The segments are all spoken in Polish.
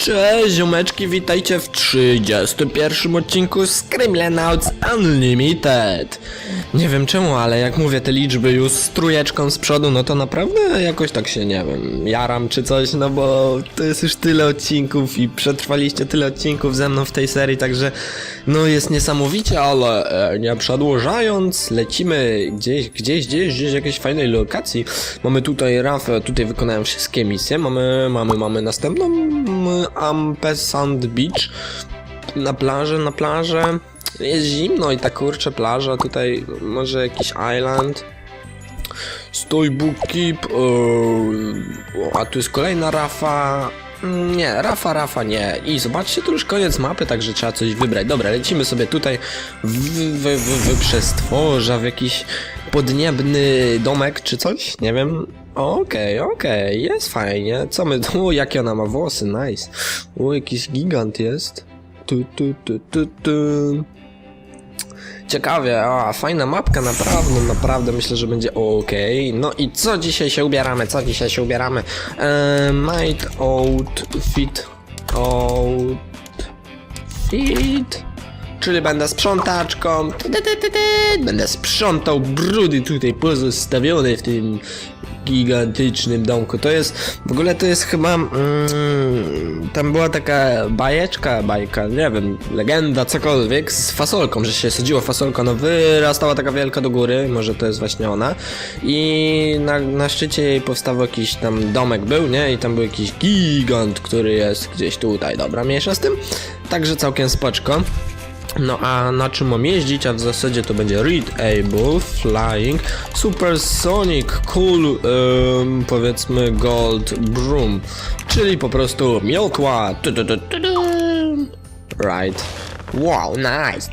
Cześć ziomeczki, witajcie w 31 odcinku Screamlanauts Unlimited. Nie wiem czemu, ale jak mówię te liczby już z trójeczką z przodu, no to naprawdę jakoś tak się, nie wiem, jaram czy coś, no bo to jest już tyle odcinków i przetrwaliście tyle odcinków ze mną w tej serii, także no jest niesamowicie, ale e, nie przedłużając, lecimy gdzieś, gdzieś, gdzieś, gdzieś jakiejś fajnej lokacji. Mamy tutaj Rafę, tutaj wykonałem wszystkie misje, mamy, mamy, mamy następną Ampesand Beach na plaży, na plażę. Jest zimno i ta kurczę plaża, tutaj może jakiś island. Stój book keep, yy, a tu jest kolejna Rafa. Mm, Nie, Rafa, Rafa nie. I zobaczcie, to już koniec mapy, także trzeba coś wybrać. Dobra, lecimy sobie tutaj w, w, w, w przestworza, w jakiś podniebny domek czy coś, nie wiem. Okej, okej, jest fajnie. Co my tu? Jakie ona ma włosy, nice. O, jakiś gigant jest. Tu, tu, tu, tu, tu. Ciekawie, a fajna mapka, naprawdę, naprawdę myślę, że będzie ok. No i co dzisiaj się ubieramy? Co dzisiaj się ubieramy? Eee, might outfit. Outfit. Czyli będę sprzątaczką. Będę sprzątał brudy tutaj pozostawione w tym gigantycznym domku. To jest, w ogóle to jest chyba, mm, tam była taka bajeczka, bajka, nie wiem, legenda, cokolwiek, z fasolką, że się sadziło fasolką, no wyrastała taka wielka do góry, może to jest właśnie ona. I na, na szczycie jej powstawał jakiś tam domek był, nie, i tam był jakiś gigant, który jest gdzieś tutaj, dobra, mniejsza z tym, także całkiem spoczko. No a na czym mam jeździć? A w zasadzie to będzie Readable, Flying, Supersonic, Cool, powiedzmy Gold Broom, czyli po prostu miotła. Right. Wow, nice.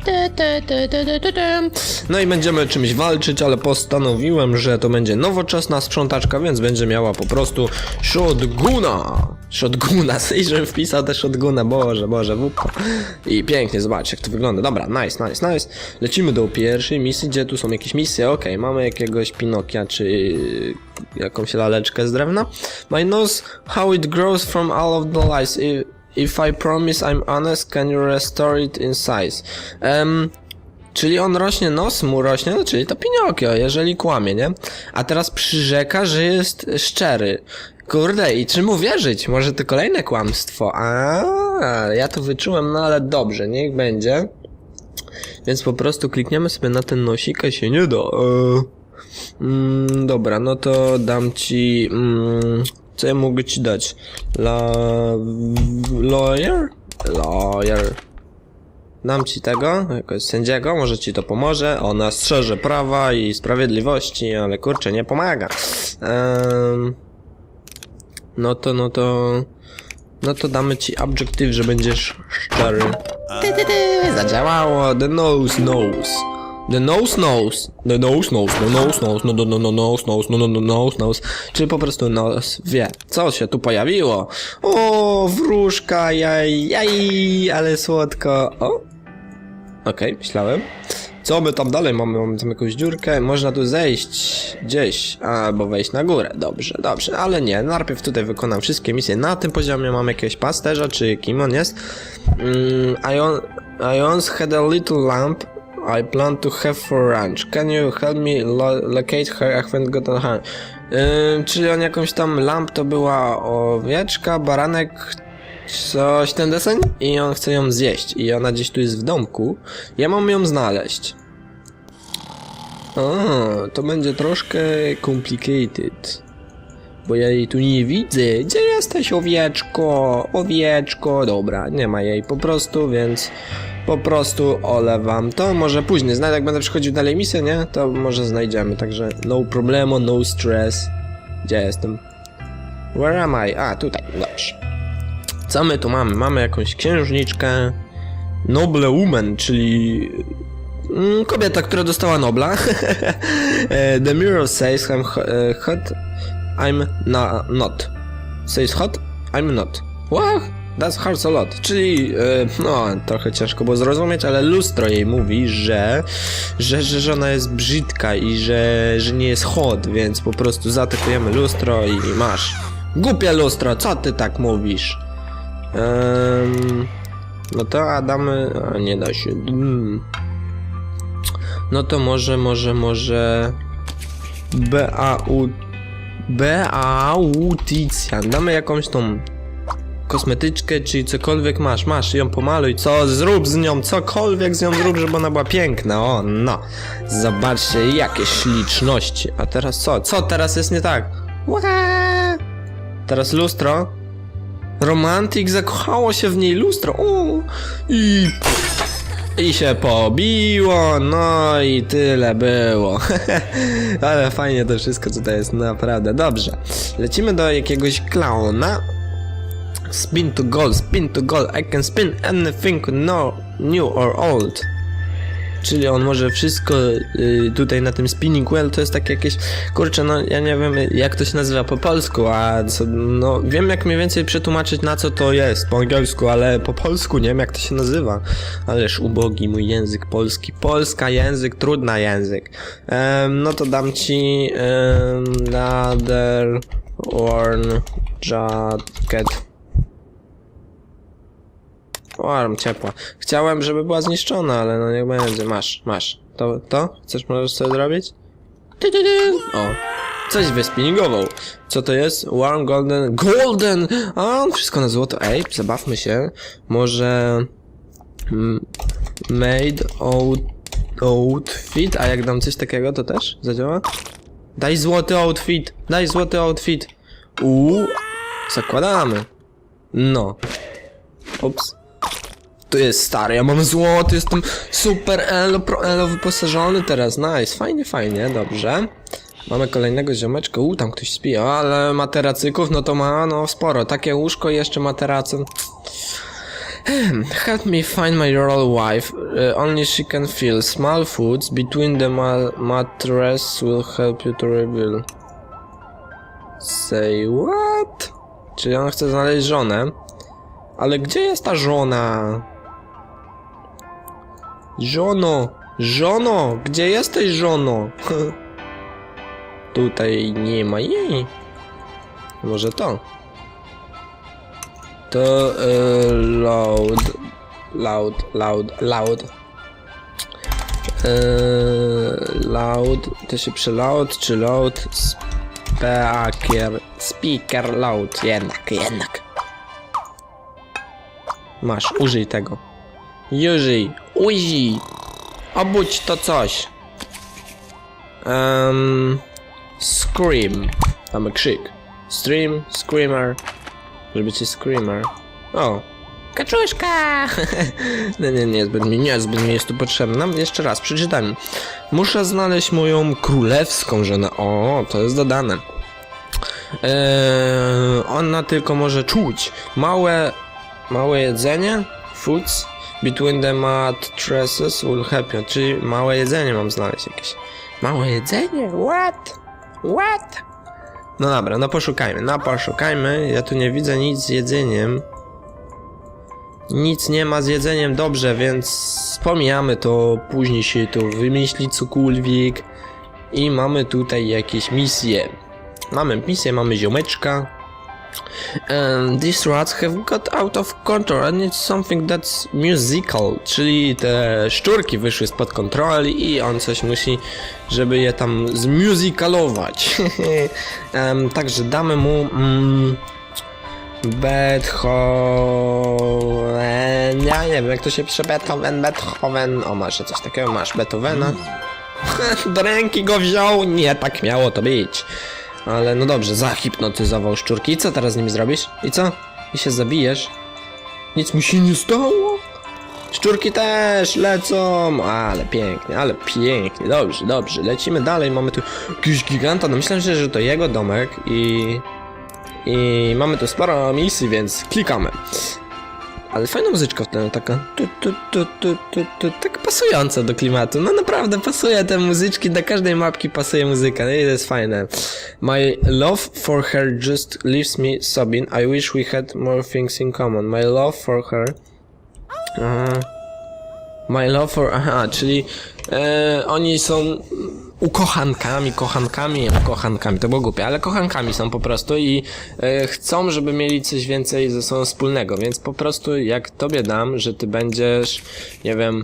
No i będziemy czymś walczyć, ale postanowiłem, że to będzie nowoczesna sprzątaczka, więc będzie miała po prostu shotguna. Shotguna, żebym wpisał też shotguna, boże, boże, wupko. I pięknie, zobaczcie jak to wygląda. Dobra, nice, nice, nice. Lecimy do pierwszej misji, gdzie tu są jakieś misje, okej, mamy jakiegoś Pinokia, czy jakąś laleczkę z drewna. My nose, how it grows from all of the lies. If I promise I'm honest, can you restore it in size? Em, Czyli on rośnie, nos mu rośnie, no czyli to Pinokio, jeżeli kłamie, nie? A teraz przyrzeka, że jest szczery. Kurde, i czy mu wierzyć? Może to kolejne kłamstwo? A, ja to wyczułem, no ale dobrze, niech będzie. Więc po prostu klikniemy sobie na ten nosik, a się nie da. Eee. Mm, dobra, no to dam ci. Mm, co ja mogę ci dać? La. Lawyer? Lawyer. Dam ci tego, jakoś sędziego, może ci to pomoże. Ona strzeże prawa i sprawiedliwości, ale kurczę, nie pomaga. Ehm, no to, no to. No to damy ci objective, że będziesz szczery. Ty, ty, ty, zadziałało. The nose knows. The nose knows. The nose knows. The nose knows. No, no, no, no, nose knows. No, no, no, nose knows. Czyli po prostu nos wie, co się tu pojawiło. O, wróżka, jaj, jaj, ale słodko. O, Okej, myślałem. Co my tam dalej mamy? Mamy tam jakąś dziurkę. Można tu zejść gdzieś, albo wejść na górę. Dobrze, dobrze, ale nie. Najpierw tutaj wykonam wszystkie misje. Na tym poziomie mamy jakiegoś pasterza, czy kim on jest. Mm, I, on, I once had a little lamp I plan to have for ranch. Can you help me lo locate her? I haven't got a hand. Yy, czyli on jakąś tam lamp to była owieczka, baranek, coś ten deseń i on chce ją zjeść i ona gdzieś tu jest w domku. Ja mam ją znaleźć. O, to będzie troszkę complicated. Bo ja jej tu nie widzę. Gdzie jesteś, owieczko? Owieczko. Dobra, nie ma jej po prostu, więc po prostu olewam to. Może później znajdę, jak będę przychodził dalej misję, nie? To może znajdziemy, także no problemo, no stress. Gdzie jestem? Where am I? A, tutaj, dobrze. Co my tu mamy? Mamy jakąś księżniczkę. Noble Woman, czyli mm, kobieta, która dostała Nobla. E, The mirror says I'm e, hot, I'm na- not. Says hot, I'm not. What? That's hurts a lot. Czyli, e, no, trochę ciężko było zrozumieć, ale lustro jej mówi, że, że, że, że ona jest brzydka i że, że nie jest hot, więc po prostu zaatakujemy lustro i masz. Głupie lustro, co ty tak mówisz? Em, no to a damy... A nie da się. Mm. No to może, może, może... B-A-U... B-A-U-Ticjan. Damy jakąś tą kosmetyczkę, czy cokolwiek masz, masz ją pomaluj, co zrób z nią, cokolwiek z nią zrób, żeby ona była piękna, o no. Zobaczcie, jakie śliczności. A teraz co? Co teraz jest nie tak? Ła! Teraz lustro. Romantik zakochało się w niej lustro. O! I i się pobiło, no i tyle było. Ale fajnie to wszystko tutaj jest, naprawdę. Dobrze. Lecimy do jakiegoś klauna. Spin to goal, spin to goal. I can spin anything no, new or old. Czyli on może wszystko y, tutaj na tym spinning wheel to jest takie jakieś. Kurczę, no ja nie wiem jak to się nazywa po polsku, a co, no wiem jak mniej więcej przetłumaczyć na co to jest po angielsku, ale po polsku nie wiem jak to się nazywa. Ależ ubogi mój język polski. Polska język, trudna język. Em, no to dam ci um, ladder worn jacket. O, arm ciepła. Chciałem, żeby była zniszczona, ale no niech będzie. Masz, masz. To, to? Chcesz, możesz sobie zrobić? O. Coś wyspinningował. Co to jest? Warm Golden. Golden! A wszystko na złoto. Ej, zabawmy się. Może. mm, Made out, outfit. A jak dam coś takiego, to też zadziała? Daj złoty outfit. Daj złoty outfit. Uuu. Zakładamy. No. Ups. Tu jest stary, ja mam złoty, jestem super elo, pro elo wyposażony teraz, nice, fajnie, fajnie, dobrze. Mamy kolejnego ziomeczka, u tam ktoś śpi, ale materacyków, no to ma, no sporo, takie łóżko i jeszcze materacy. Hmm, Help me find my royal wife. Uh, only she can feel small foods between the ma mattress will help you to reveal. Say what? Czyli on chce znaleźć żonę. Ale gdzie jest ta żona? Żono! Żono! Gdzie jesteś, żono? Tutaj nie ma jej. Może to? To e, loud. Loud, loud, loud. E, loud. To się przy loud czy loud? Speaker. Speaker loud. Jednak, jednak. Masz, użyj tego. Użyj, użyj. Obudź to coś. Um, scream. Mamy krzyk. Stream, screamer. Żeby ci screamer. O. Kaczuszka! nie, nie, nie, zbyt mi, nie, zbyt mi jest tu potrzebna. Jeszcze raz, przeczytam. Muszę znaleźć moją królewską żonę. O, to jest dodane. Eee, ona tylko może czuć małe, małe jedzenie, foods, between the mattresses will you. Czyli małe jedzenie mam znaleźć jakieś. Małe jedzenie? What? What? No dobra, no poszukajmy, no poszukajmy. Ja tu nie widzę nic z jedzeniem. Nic nie ma z jedzeniem, dobrze, więc pomijamy to, później się tu wymyśli cokolwiek. I mamy tutaj jakieś misje. Mamy misję, mamy ziomeczka. And these rats have got out of control and it's something that's musical, czyli te szczurki wyszły spod kontroli i on coś musi, żeby je tam zmusicalować. Em, także damy mu mm, Beethoven, ja nie wiem jak to się pisze Beethoven, Beethoven, o masz coś takiego, masz Beethovena. Do ręki go wziął, nie tak miało to być. Ale no dobrze, zahipnotyzował szczurki. I co teraz z nimi zrobisz? I co? I się zabijesz? Nic mu się nie stało? Szczurki też lecą! Ale pięknie, ale pięknie. Dobrze, dobrze. Lecimy dalej. Mamy tu jakiegoś giganta. No myślę, że to jego domek i... I mamy tu sporo misji, więc klikamy. Ale fajna muzyczka wtedy taka. Tu, tu, tu, tu, tu, tu, tak pasująca do klimatu. No naprawdę pasuje te muzyczki, do każdej mapki pasuje muzyka. No i to jest fajne. My love for her just leaves me sobbing. I wish we had more things in common. My love for her. Aha. My love for. Aha, czyli e, oni są. Ukochankami, kochankami, kochankami, to było głupie, ale kochankami są po prostu i e, chcą, żeby mieli coś więcej ze sobą wspólnego, więc po prostu jak tobie dam, że ty będziesz, nie wiem,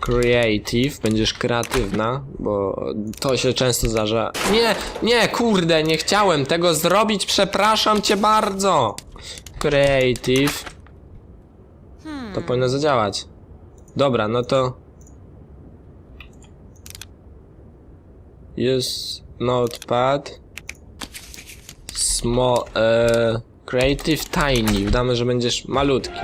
creative, będziesz kreatywna, bo to się często zdarza. Nie, nie, kurde, nie chciałem tego zrobić, przepraszam cię bardzo. Creative. To powinno zadziałać. Dobra, no to... Use notepad. Small, e, creative tiny. Damy, że będziesz malutki.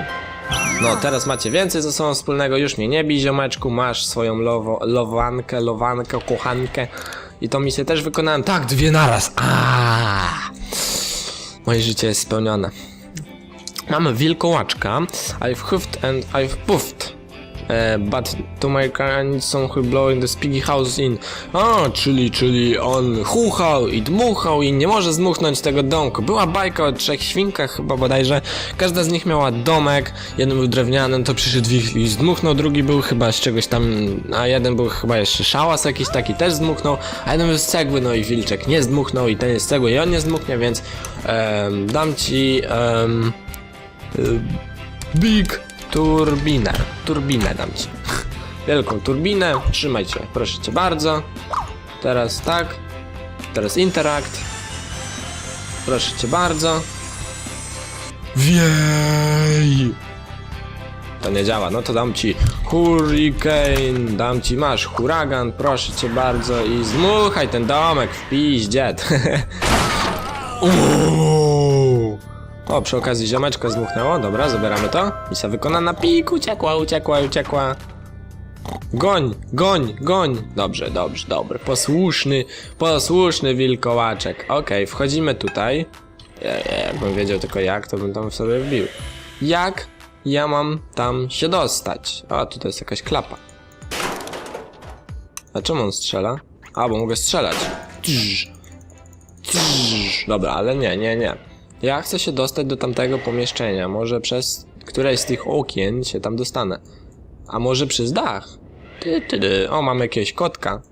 No, teraz macie więcej ze sobą wspólnego. Już mnie nie bij, ziomeczku. Masz swoją lowo, lowankę, lowankę, kochankę. I tą misję też wykonałem. Tak, dwie naraz. Aaaa. Moje życie jest spełnione. Mamy wilkołaczka. I've hoofed and I've puffed. E, but to my kind some who blowing the spiggy house in. A, czyli, czyli on chuchał i dmuchał i nie może zdmuchnąć tego domku. Była bajka o trzech świnkach chyba bodajże. Każda z nich miała domek. Jeden był drewniany, to przyszedł i zdmuchnął. Drugi był chyba z czegoś tam, a jeden był chyba jeszcze szałas jakiś taki też zdmuchnął. A jeden był z cegły, no i wilczek nie zdmuchnął i ten jest z cegły i on nie zdmuchnie, więc em, dam ci... em, Big turbinę. Turbinę dam ci. Wielką turbinę. Trzymaj cię, proszę cię bardzo. Teraz tak. Teraz interact. Proszę cię bardzo. Wiej! To nie działa, no to dam ci hurricane, dam ci, masz huragan, proszę cię bardzo i zmuchaj ten domek w piździet. O, przy okazji ziomeczka zmuchnęło. Dobra, zabieramy to. Misja wykonana. Pik, uciekła, uciekła, uciekła. Goń, goń, goń. Dobrze, dobrze, dobry. Posłuszny, posłuszny wilkołaczek. Okej, wchodzimy tutaj. Ja, ja, jakbym wiedział tylko jak, to bym tam w sobie wbił. Jak ja mam tam się dostać? A, tutaj jest jakaś klapa. A czemu on strzela? A, bo mogę strzelać. Tsz. Tsz. Dobra, ale nie, nie, nie. Ja chcę się dostać do tamtego pomieszczenia. Może przez któreś z tych okien się tam dostanę. A może przez dach? Ty, ty, ty. O, mam jakiegoś kotka.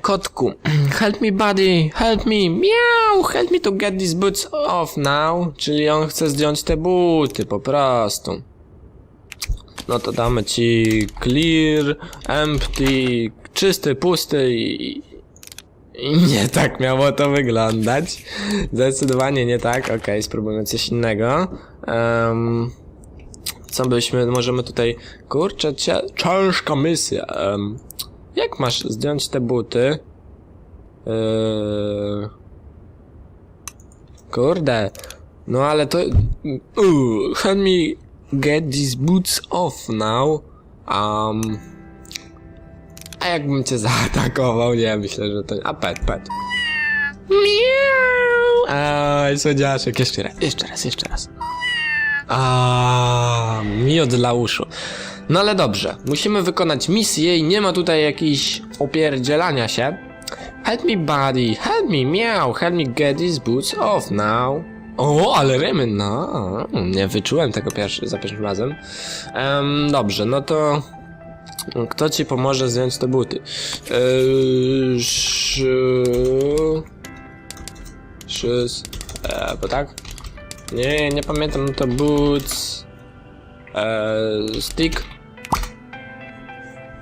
Kotku, help me buddy, help me, miau, help me to get these boots off now. Czyli on chce zdjąć te buty, po prostu. No to damy ci clear, empty, czysty, pusty i... Nie tak miało to wyglądać. Zdecydowanie nie tak. Okej, spróbujmy coś innego. Em, co byśmy, możemy tutaj... Kurczę, cia, ciężka misja. Em, jak masz zdjąć te buty? Eee... Kurde. No ale to... Uh, help me get these boots off now. Um... A jakbym cię zaatakował? Nie, myślę, że to... A pet, pet. Miau! Aj, słodziaszek. Jeszcze raz, jeszcze raz, jeszcze raz. A, miód dla uszu. No ale dobrze, musimy wykonać misję i nie ma tutaj jakichś opierdzielania się. Help me buddy, help me miau, help me get these boots off now. O, ale rymy, no. Nie wyczułem tego pierwszy, za pierwszym razem. Em, dobrze, no to... Kto ci pomoże zdjąć te buty? Eee, szy... Szys... E, bo tak? Nie, nie pamiętam, to boots... Eee, stick?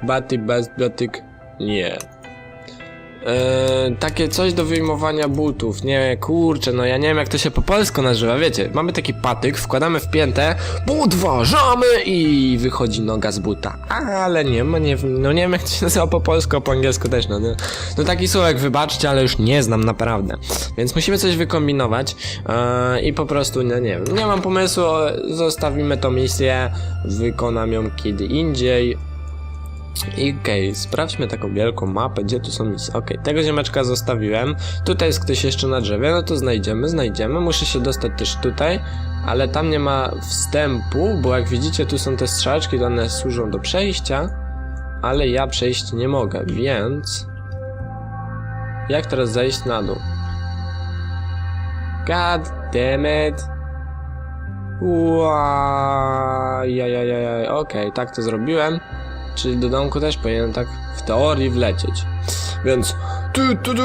Baty, best, batyk? Nie. Eee, takie coś do wyjmowania butów. Nie, kurczę, no ja nie wiem jak to się po polsku nazywa, wiecie. Mamy taki patyk, wkładamy w piętę, podważamy i wychodzi noga z buta. Ale nie ma, nie, no nie wiem jak to się nazywa po polsku, po angielsku też, no nie. No taki słówek, wybaczcie, ale już nie znam naprawdę. Więc musimy coś wykombinować eee, i po prostu, no nie wiem, nie mam pomysłu, zostawimy tą misję, wykonam ją kiedy indziej. I okej, sprawdźmy taką wielką mapę, gdzie tu są misje. Okej, tego ziemeczka zostawiłem. Tutaj jest ktoś jeszcze na drzewie, no to znajdziemy, znajdziemy. Muszę się dostać też tutaj, ale tam nie ma wstępu, bo jak widzicie tu są te strzałeczki, to one służą do przejścia, ale ja przejść nie mogę, więc... Jak teraz zejść na dół? God damn it. Uajajajaj, okej, tak to zrobiłem. Czyli do domku też powinienem tak w teorii wlecieć. Więc... Tu, tu, tu,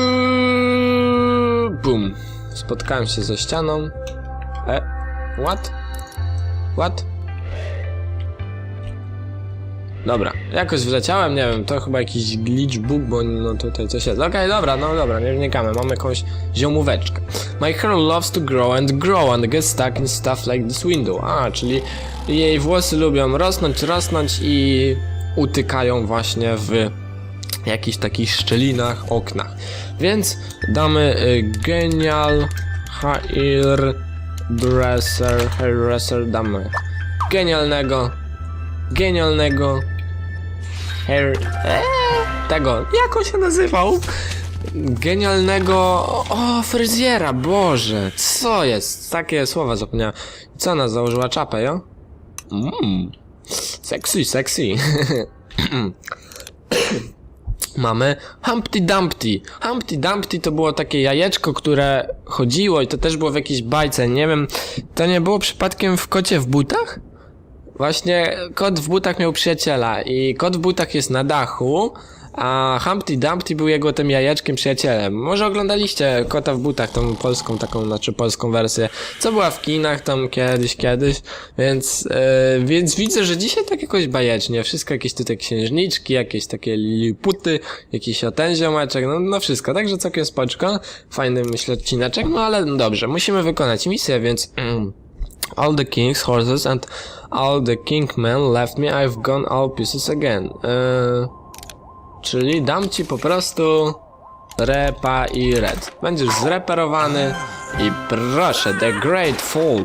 bum. Spotkałem się ze ścianą. E, what? What? Dobra, jakoś wleciałem, nie wiem, to chyba jakiś glitch bug, bo no tutaj coś jest. Okej, dobra, no dobra, nie wnikamy, mamy jakąś ziomóweczkę. My hair loves to grow and grow and gets stuck in stuff like this window. A, czyli jej włosy lubią rosnąć, rosnąć i utykają właśnie w jakichś takich szczelinach, oknach. Więc damy y, genial hair dresser, hairdresser, damy genialnego, genialnego hair... Eee, tego, jak on się nazywał? Genialnego... O, fryzjera, Boże, co jest? Takie słowa zapomniałem. Co ona założyła czapę, jo? Mmm, sexy, sexy. Mamy Humpty Dumpty. Humpty Dumpty to było takie jajeczko, które chodziło i to też było w jakiejś bajce. Nie wiem, to nie było przypadkiem w kocie w butach? Właśnie kot w butach miał przyjaciela i kot w butach jest na dachu, a Humpty Dumpty był jego tym jajeczkiem przyjacielem. Może oglądaliście kota w butach, tą polską taką, znaczy polską wersję, co była w kinach tam kiedyś, kiedyś, więc, yy, więc widzę, że dzisiaj tak jakoś bajecznie, wszystko jakieś tutaj księżniczki, jakieś takie liliputy, jakiś o no, no wszystko, także całkiem spoczko, fajny myślę odcineczek, no ale dobrze, musimy wykonać misję, więc... All the king's horses and all the king men left me, I've gone all pieces again. Eee, czyli dam ci po prostu repa i red. Będziesz zreperowany i proszę, the great fool.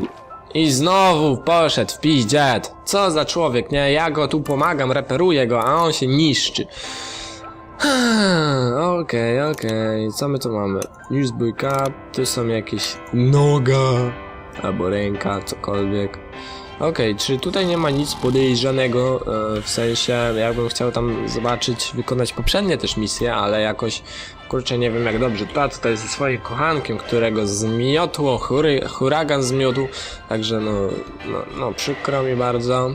I znowu poszedł w piździet. Co za człowiek, nie? Ja go tu pomagam, reperuję go, a on się niszczy. Okej, okej, co my tu mamy? Use book up, tu są jakieś noga, albo ręka, cokolwiek. Okej, czy tutaj nie ma nic podejrzanego, e, w sensie jakbym chciał tam zobaczyć, wykonać poprzednie też misje, ale jakoś, kurczę, nie wiem jak dobrze, ta tutaj ze swoim kochankiem, którego zmiotło, hury, huragan zmiotł, także no, no, no przykro mi bardzo.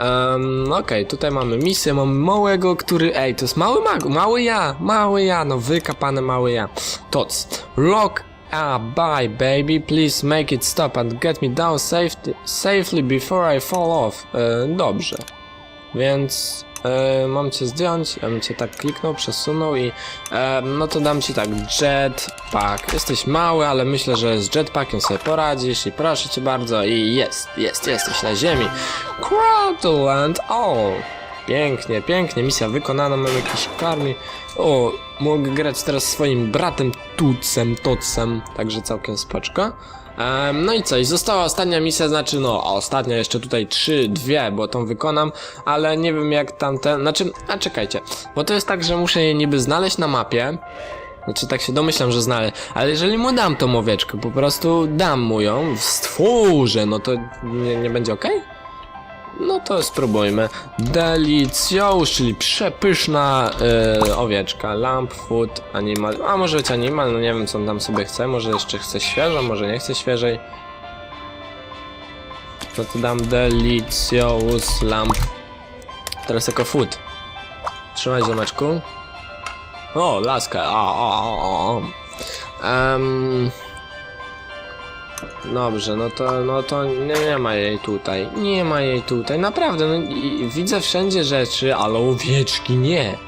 Um, Okej, tutaj mamy misję, mamy małego, który... Ej, to jest mały mag, mały ja, mały ja, no wykapany mały ja. Toc. Lock a bye baby, please make it stop and get me down safety, safely before I fall off. E, dobrze. Więc e, mam cię zdjąć, ja bym cię tak kliknął, przesunął i e, no to dam ci tak jetpack. Jesteś mały, ale myślę, że z jetpackiem sobie poradzisz i proszę cię bardzo i jest, jest, jesteś na ziemi. Cradle and all. Pięknie, pięknie, misja wykonana, mam jakiś karmi. O, mogę grać teraz swoim bratem Tucem, Tocem, także całkiem spoczko. Em, no i coś, została ostatnia misja, znaczy no, ostatnia jeszcze tutaj trzy, dwie, bo tą wykonam, ale nie wiem jak tamte, znaczy, a czekajcie, bo to jest tak, że muszę je niby znaleźć na mapie, znaczy tak się domyślam, że znaleźć, ale jeżeli mu dam tą owieczkę, po prostu dam mu ją, stworzę, no to nie, nie będzie okej? No to spróbujmy. Delicjous, czyli przepyszna yy, owieczka. Lamp, food, animal. A może być animal, no nie wiem co on tam sobie chce. Może jeszcze chce świeżo, może nie chce świeżej. No to dam delicjous lamp. Teraz jako food. Trzymaj ziomeczku. O, laskę. O, o, o, o. Em, Dobrze, no to, no to nie, nie ma jej tutaj. Nie ma jej tutaj. Naprawdę, no i, widzę wszędzie rzeczy, ale owieczki nie.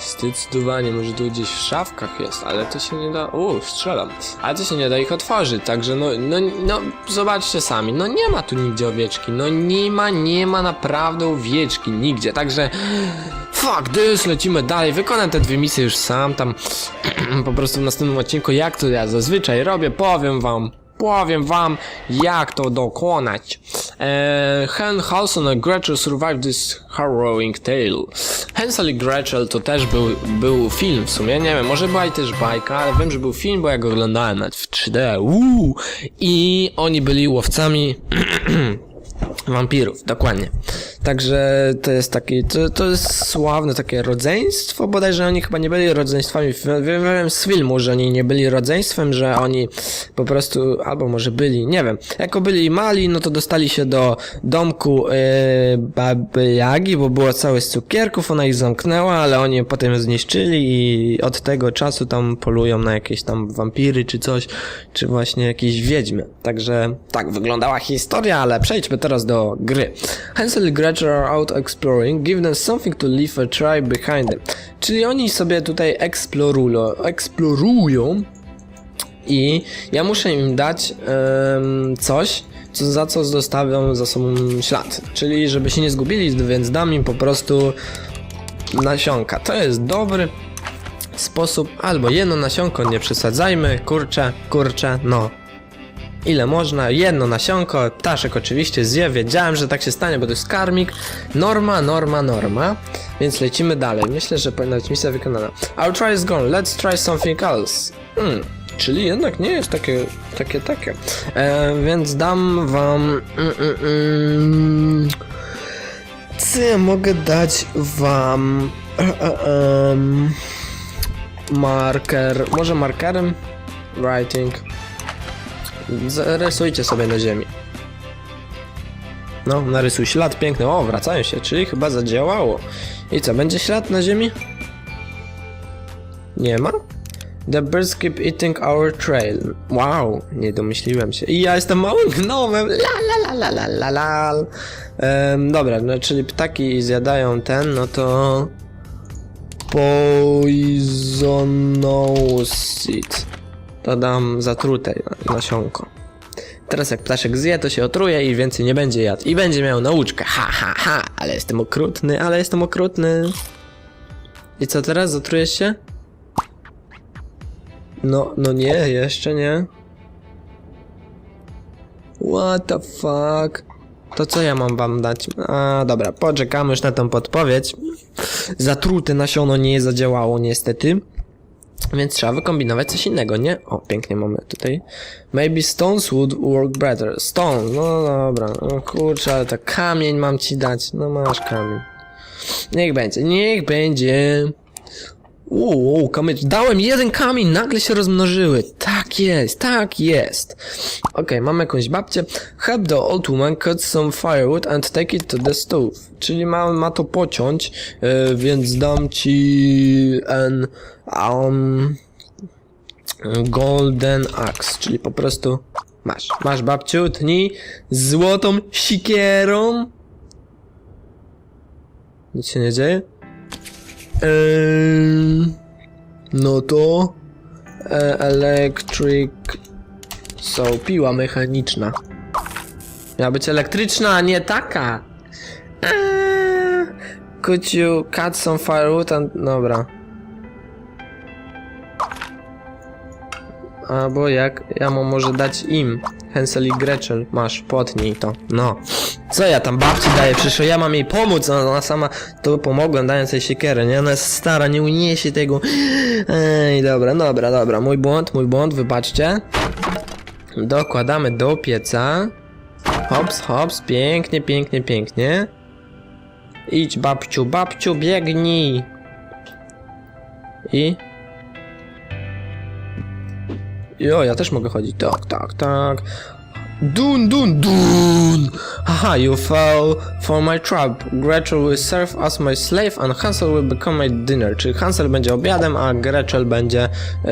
Zdecydowanie, może tu gdzieś w szafkach jest, ale to się nie da. Uuu, strzelam. Ale to się nie da ich otworzyć, także no, no, no, zobaczcie sami. No nie ma tu nigdzie owieczki. No nie ma, nie ma naprawdę owieczki nigdzie, także. Fuck this, lecimy dalej. Wykonam te dwie misje już sam, tam po prostu w następnym odcinku, jak to ja zazwyczaj robię, powiem wam. Powiem wam, jak to dokonać. Eee, Hen, Halson and Gretchen survived this harrowing tale. Hansel i Gretel to też był, był film w sumie, nie wiem, może była i też bajka, ale wiem, że był film, bo ja go oglądałem nawet w 3D. Uuu. I oni byli łowcami wampirów, dokładnie. Także to jest taki, to, to jest sławne takie rodzeństwo, bodajże oni chyba nie byli rodzeństwami, wiem, z filmu, że oni nie byli rodzeństwem, że oni po prostu, albo może byli, nie wiem. Jako byli mali, no to dostali się do domku yy, baby Jagi, bo było całe z cukierków, ona ich zamknęła, ale oni je potem zniszczyli i od tego czasu tam polują na jakieś tam wampiry czy coś, czy właśnie jakieś wiedźmy. Także tak wyglądała historia, ale przejdźmy teraz do gry. Hansel Gretel are out exploring, give them something to leave a tribe behind them. Czyli oni sobie tutaj eksplorują, eksplorują i ja muszę im dać em, coś, co, za co zostawią za sobą ślad. Czyli żeby się nie zgubili, więc dam im po prostu nasionka. To jest dobry sposób, albo jedno nasionko, nie przesadzajmy, kurczę, kurczę, no. Ile można? Jedno nasionko, ptaszek oczywiście zje, wiedziałem, że tak się stanie, bo to jest karmik. Norma, norma, norma. Więc lecimy dalej. Myślę, że powinna być misja wykonana. Our try is gone, let's try something else. Hmm, czyli jednak nie jest takie, takie, takie. E, więc dam wam... Mm, mm, mm, co ja mogę dać wam? Em, marker. Może markerem? Writing. Zarysujcie sobie na ziemi. No, narysuj ślad piękny. O, wracają się, czyli chyba zadziałało. I co, będzie ślad na ziemi? Nie ma? The birds keep eating our trail. Wow, nie domyśliłem się. I ja jestem małym gnomem. La la la la la la la. Dobra, no, czyli ptaki zjadają ten, no to... Poisonous seed. To dam zatrute nasionko. Teraz jak ptaszek zje, to się otruje i więcej nie będzie jadł. I będzie miał nauczkę. Ha, ha, ha. Ale jestem okrutny, ale jestem okrutny. I co teraz? Zatrujesz się? No, no nie, jeszcze nie. What the fuck? To co ja mam wam dać? A, dobra, poczekamy już na tą podpowiedź. Zatrute nasiono nie zadziałało niestety. Więc trzeba wykombinować coś innego, nie? O, pięknie mamy tutaj. Maybe stones would work better. Stone, no dobra. No kurczę, ale to kamień mam ci dać. No masz kamień. Niech będzie, niech będzie. Uuu, kamień. Dałem jeden kamień, nagle się rozmnożyły. Tak jest, tak jest. Okej, mamy jakąś babcię. Help the old woman cut some firewood and take it to the stove. Czyli ma, ma to pociąć, yy, więc dam ci an um, golden axe, czyli po prostu masz. Masz babciu, tnij złotą sikierą. Nic się nie dzieje? Eee, no to e, electric so piła mechaniczna. Miała być elektryczna, a nie taka. Could you cut some firewood and... Dobra. Albo jak ja mam może dać im. Hansel i Gretel, masz, potnij to. No. Co ja tam babci daję? Przecież ja mam jej pomóc, no, ona sama to pomogłem dając jej siekierę, nie? Ona jest stara, nie uniesie tego. Ej, dobra, dobra, dobra. Mój błąd, mój błąd, wybaczcie. Dokładamy do pieca. Hops, hops, pięknie, pięknie, pięknie. Idź babciu, babciu, biegnij. I... Jo, ja też mogę chodzić. Tak, tak, tak. Dun, dun, dun! Haha, you fell for my trap. Gretel will serve as my slave and Hansel will become my dinner. Czyli Hansel będzie obiadem, a Gretel będzie yy,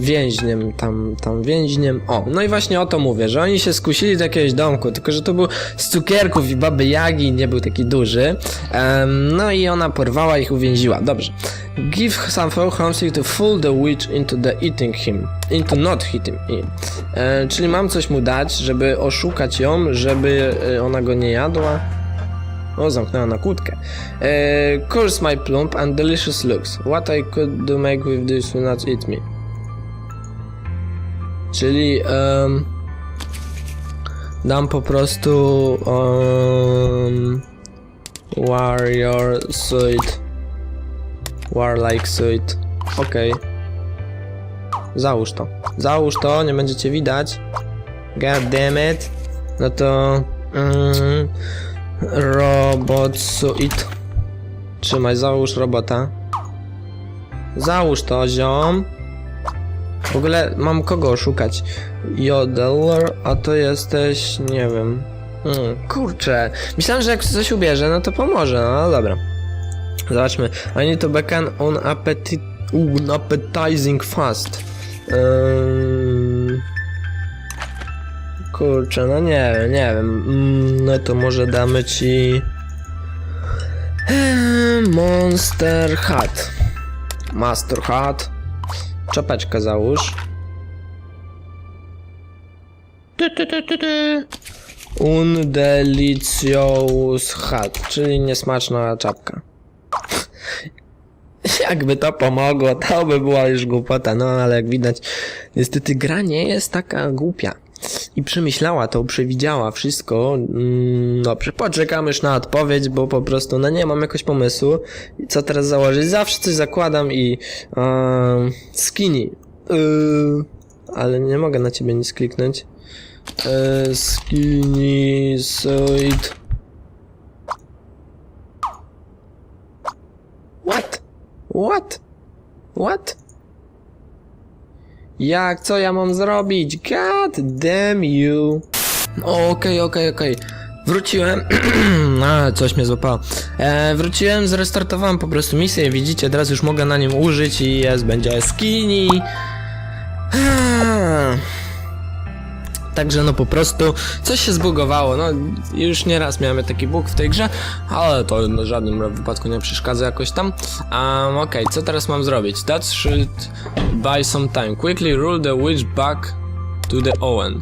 więźniem, tam, tam więźniem. O, no i właśnie o to mówię, że oni się skusili do jakiegoś domku, tylko że to był z cukierków i baby Jagi, nie był taki duży. Em, no i ona porwała ich, uwięziła. Dobrze. Give some Hansel to fool the witch into the eating him. Into not hit him. E, czyli mam coś mu dać, żeby oszukać ją, żeby e, ona go nie jadła. O, zamknęła na kłódkę. E, curse my plump and delicious looks. What I could do make with this will not eat me. Czyli em, dam po prostu um, warrior suit. Warlike suit. Okej. Załóż to. Załóż to, nie będziecie widać. God damn it. No to... Mm, Robot suit. Trzymaj, załóż robota. Załóż to, ziom. W ogóle mam kogo oszukać. Jodeler, a to jesteś, nie wiem. Hmm, kurczę. Myślałem, że jak coś ubierze, no to pomoże, no dobra. Zobaczmy. I need to beckon on appetit... unappetizing fast. Ym... Kurczę, no nie wiem, nie wiem. Mm, No to może damy ci... Eee, Monster Hat. Master Hat. Czapeczkę załóż. Un delicious hat, czyli niesmaczna czapka. Jakby to pomogło, to by była już głupota, no ale jak widać, niestety gra nie jest taka głupia. I przemyślała to, przewidziała wszystko. Dobrze, poczekam już na odpowiedź, bo po prostu, no nie mam jakoś pomysłu. Co teraz założyć? Zawsze coś zakładam i... Um, skinny. Yy, ale nie mogę na ciebie nic kliknąć. Yy, skinny suit. What? What? What? Jak, co ja mam zrobić? God damn you. Okej, okej, okej. Wróciłem. A, coś mnie złapało. E, wróciłem, zrestartowałem po prostu misję. Widzicie, teraz już mogę na nim użyć i jest, będzie skinny. Także no po prostu coś się zbugowało. No już nieraz miałem taki bóg w tej grze, ale to w żadnym wypadku nie przeszkadza jakoś tam. Um, Okej, co teraz mam zrobić? That should buy some time. Quickly rule the witch back to the Owen.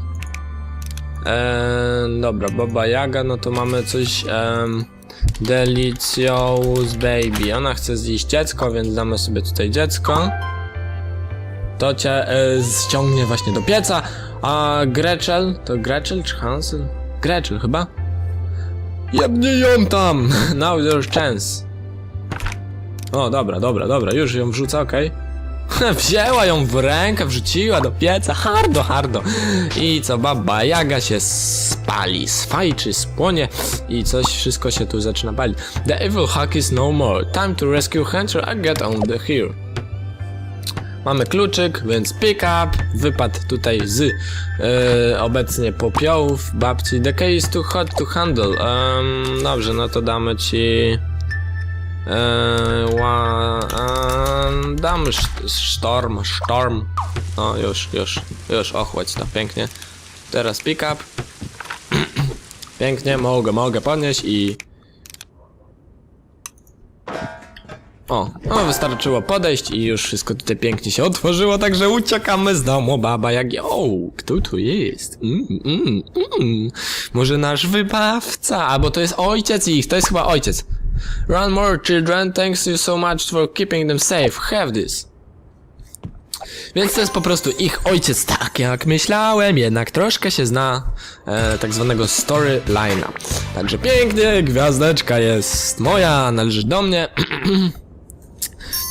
Eee, dobra, Baba Jaga, no to mamy coś. Um, Delicious Baby. Ona chce zjeść dziecko, więc damy sobie tutaj dziecko to cię e, ściągnie właśnie do pieca, a Gretchel, to Gretchel czy Hansel? Gretchel chyba? Jebnie ją tam! Now there's chance. O, dobra, dobra, dobra, już ją wrzuca, okej. Wzięła ją w rękę, wrzuciła do pieca, hardo, hardo. I co, baba Jaga się spali, sfajczy, spłonie i coś, wszystko się tu zaczyna palić. The evil hack is no more. Time to rescue Hunter and get on the here. Mamy kluczyk, więc pick up, wypad tutaj z e, obecnie popiołów babci. The is too hot to handle. Um, dobrze, no to damy ci... E, ła, e, damy sz- sztorm, sztorm. O, już, już, już, ochłodź to, pięknie. Teraz pick up. pięknie, mogę, mogę podnieść i... O, no wystarczyło podejść i już wszystko tutaj pięknie się otworzyło, także uciekamy z domu, baba jak... O, kto tu jest? Mm, mm, mm. Może nasz wybawca, albo to jest ojciec ich, to jest chyba ojciec. Run more children, thanks you so much for keeping them safe, have this. Więc to jest po prostu ich ojciec, tak jak myślałem, jednak troszkę się zna e, tak zwanego storyline'a. Także pięknie, gwiazdeczka jest moja, należy do mnie.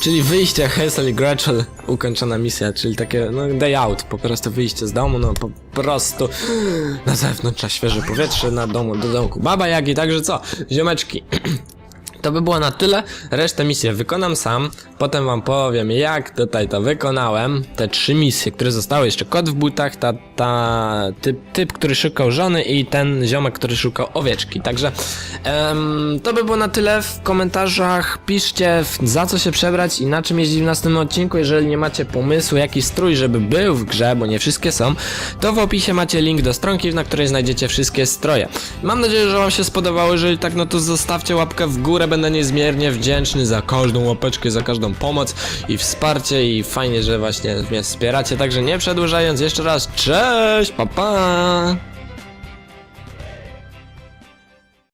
Czyli wyjście Hazel i Gretchel, ukończona misja, czyli takie, no, day out, po prostu wyjście z domu, no, po prostu na zewnątrz, a świeże powietrze, na domu, do domku. Baba Jagi, także co, ziomeczki, to by było na tyle. Resztę misję wykonam sam. Potem wam powiem, jak tutaj to wykonałem. Te trzy misje, które zostały. Jeszcze kot w butach, ta, ta typ, typ, który szukał żony i ten ziomek, który szukał owieczki. Także em, to by było na tyle. W komentarzach piszcie, za co się przebrać i na czym jeździć w następnym odcinku. Jeżeli nie macie pomysłu, jaki strój, żeby był w grze, bo nie wszystkie są, to w opisie macie link do stronki, na której znajdziecie wszystkie stroje. Mam nadzieję, że wam się spodobało. Jeżeli tak, no to zostawcie łapkę w górę. Będę niezmiernie wdzięczny za każdą łapeczkę, za każdą pomoc i wsparcie i fajnie, że właśnie mnie wspieracie. Także nie przedłużając, jeszcze raz cześć, pa pa!